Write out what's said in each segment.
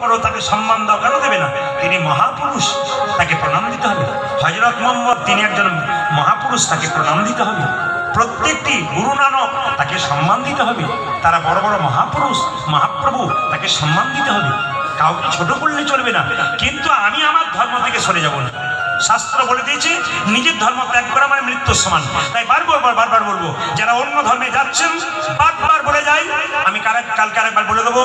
করো তাকে সম্মান দাও কেন দেবে না। তিনি মহাপুরুষ, তাকে প্রণাম দিতে হবে। হজরত মোহাম্মদ, তিনি একজন মহাপুরুষ, তাকে প্রণাম দিতে হবে। প্রত্যেকটি গুরু নানক তাকে সম্মান দিতে হবে। তারা বড় বড় মহাপুরুষ, মহাপ্রভু, তাকে সম্মান দিতে হবে। কাউকে ছোট করলে চলবে না। কিন্তু আমি আমার ধর্ম থেকে সরে যাব না। শাস্ত্র বলে দিয়েছে, নিজের ধর্ম ত্যাগ করা মানে মৃত্যুর সমান। তাই বারবার বারবার বলব, যারা অন্য ধর্মে যাচ্ছেন, বারবার বলে যাই আমি কালকে আরেকবার বলে দেবো,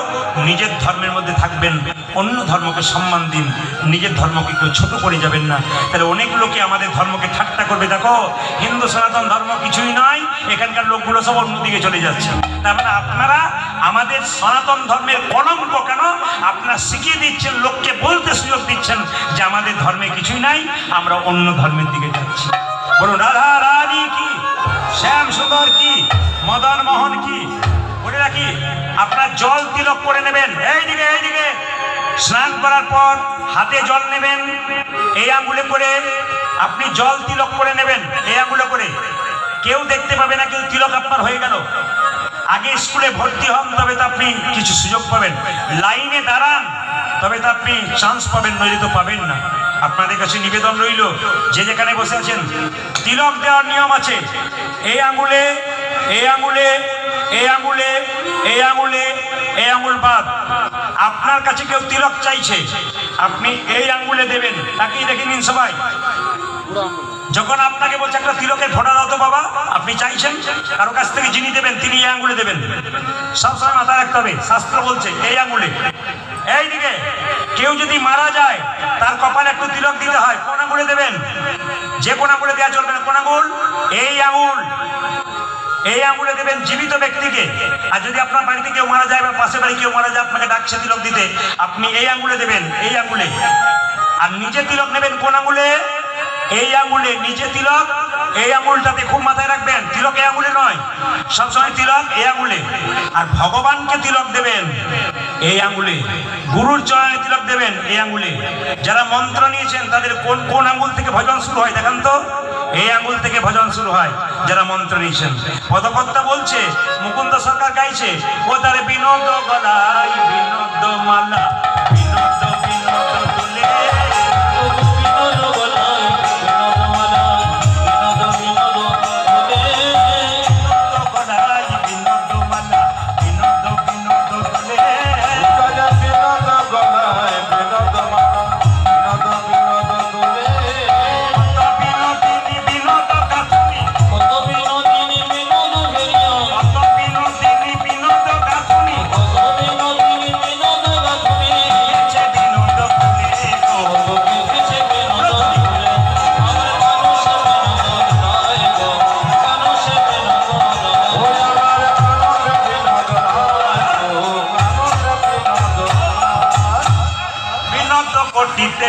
নিজের ধর্মের মধ্যে থাকবেন, অন্য ধর্মকে সম্মান দিন, নিজের ধর্মকে কেউ ছোট করে যাবেন না। তাহলে অনেক লোকে আমাদের ধর্মকে ঠাট্টা করবে, দেখো, হিন্দু সনাতন ধর্ম কিছুই নয়, এখানকার লোকগুলো সব অন্যদিকে চলে যাচ্ছে। তার মানে আপনারা আমাদের সনাতন ধর্মের কলঙ্ক কেন? আপনারা শিখিয়ে দিচ্ছেন, লোককে বলতে সুযোগ দিচ্ছেন যে আমাদের ধর্মে কিছুই নাই, আমরা অন্য ধর্মের দিকে যাচ্ছি। বলুন, রাধা রানী কি? শ্যাম সুন্দর কি? মদন মোহন কি? বলে রাখি, আপনার জল তিলক করে নেবেন, এই দিকে এই দিকে। স্নান করার পর হাতে জল নেবেন, এই আঙ্গুলে করে আপনি জল তিলক করে নেবেন, এই আঙ্গুলে করে। কেউ দেখতে পাবে না কেউ তিলক আপনার হয়ে গেল। আগে স্কুলে ভর্তি হন, তবে তো আপনি কিছু সুযোগ পাবেন। লাইনে দাঁড়ান, তবে তো আপনি চান্স পাবেন, নইলে তো পাবেন না। আপনাদের কাছে নিবেদন রইল, যে যেখানে বসে আছেন তিলক দেওয়ার নিয়ম আছে। এই আঙুলে এই আঙুলে এই আঙুলে এই আঙুলে এই আঙুল বাদ। আপনার কাছে কেউ তিলক চাইছে, আপনি এই আঙুলে দেবেন। তাকেই দেখে নিন সবাই। যখন আপনাকে বলছে, একটা তিলকের ফোটা দাও তো বাবা। আপনি চাইছেন? কারও কাছ থেকে যিনি দেবেন, তিনি এই আঙ্গুলে দেবেন। সবসময় মাথায় রাখতে হবে, শাস্ত্র বলছে, এই আঙ্গুলে এই দিকে কেউ যদি মারা যায়, তার কপালে একটু তিলক দিতে হয়, কোন আঙুলে দেবেন? যে কোন আঙুলে দেওয়া চলবে না, কোন আঙুল? এই আঙুল। এই আঙুলে দেবেন জীবিত ব্যক্তিকে। আর যদি আপনার বাড়িতে কেউ মারা যায় বা পাশে বাড়ি কেউ মারা যায়, আপনাকে ডাকছে তিলক দিতে, আপনি এই আঙুলে দেবেন, এই আঙ্গুলে আর নিজে তিলক নেবেন কোন আঙ্গুলে এই আঙ্গুলে নিজে তিলক, এই আঙ্গুলটাতে খুব মাথায় রাখবেন। তিলক এই আঙ্গুলে নয়, সবসময় তিলক এই আঙুলে। আর ভগবানকে তিলক দেবেন এই আঙ্গুলে গুরুর চরণে তিলক দেবেন এই আঙ্গুলে যারা মন্ত্র নিয়েছেন, তাদের কোন কোন আঙুল থেকে ভজন শুরু হয় দেখান তো? এই আঙ্গুল থেকে ভজন শুরু হয়, যারা মন্ত্র নিয়েছেন। পদকর্তা বলছে, মুকুন্দ সরকার গাইছে, ও তারে বিনোদ গলাই বিনোদ মালা। কোটিতে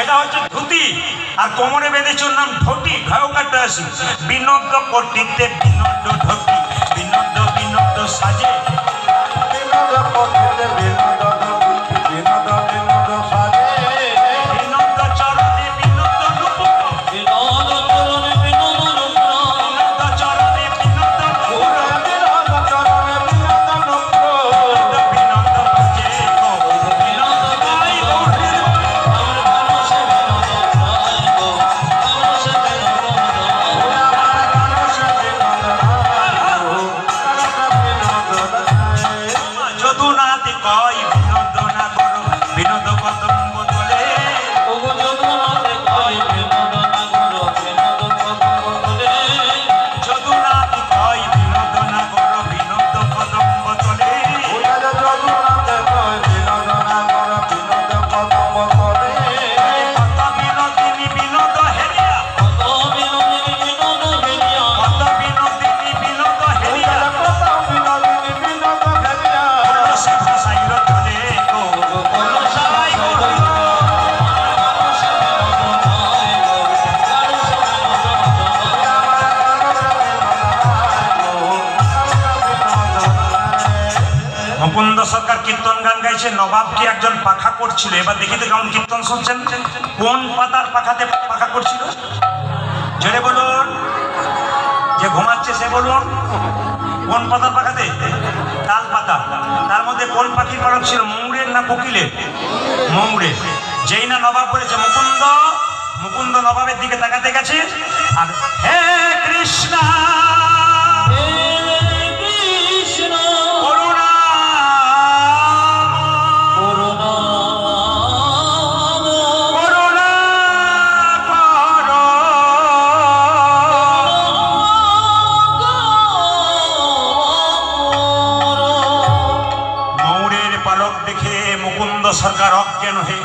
এটা আর কোমরে বেঁধেছে নাম ঠোঁটি ঘাও কাটতে আসি। বিনোদ কোটিতে বিনোদ মুকুন্দ সরকার কীর্তন গান গাইছে নবাবকে একজন পাখা করছিল। এবার দেখি তো কেমন কীর্তন শুনছেন। কোন পাতার পাখাতে পাখা করছিল? জোরে বলুন। যে ঘুমাচ্ছে সে বলুন। কোন পাতার পাখাতে? তাল পাতা। তার মধ্যে কোন পাখির পালক ছিল? মৌরের না কোকিলের? মৌরের। যেই না নবাব বলেছে, মুকুন্দ মুকুন্দ নবাবের দিকে তাকাতে গেছে। আর হে কৃষ্ণা! সরকার অজ্ঞান হয়ে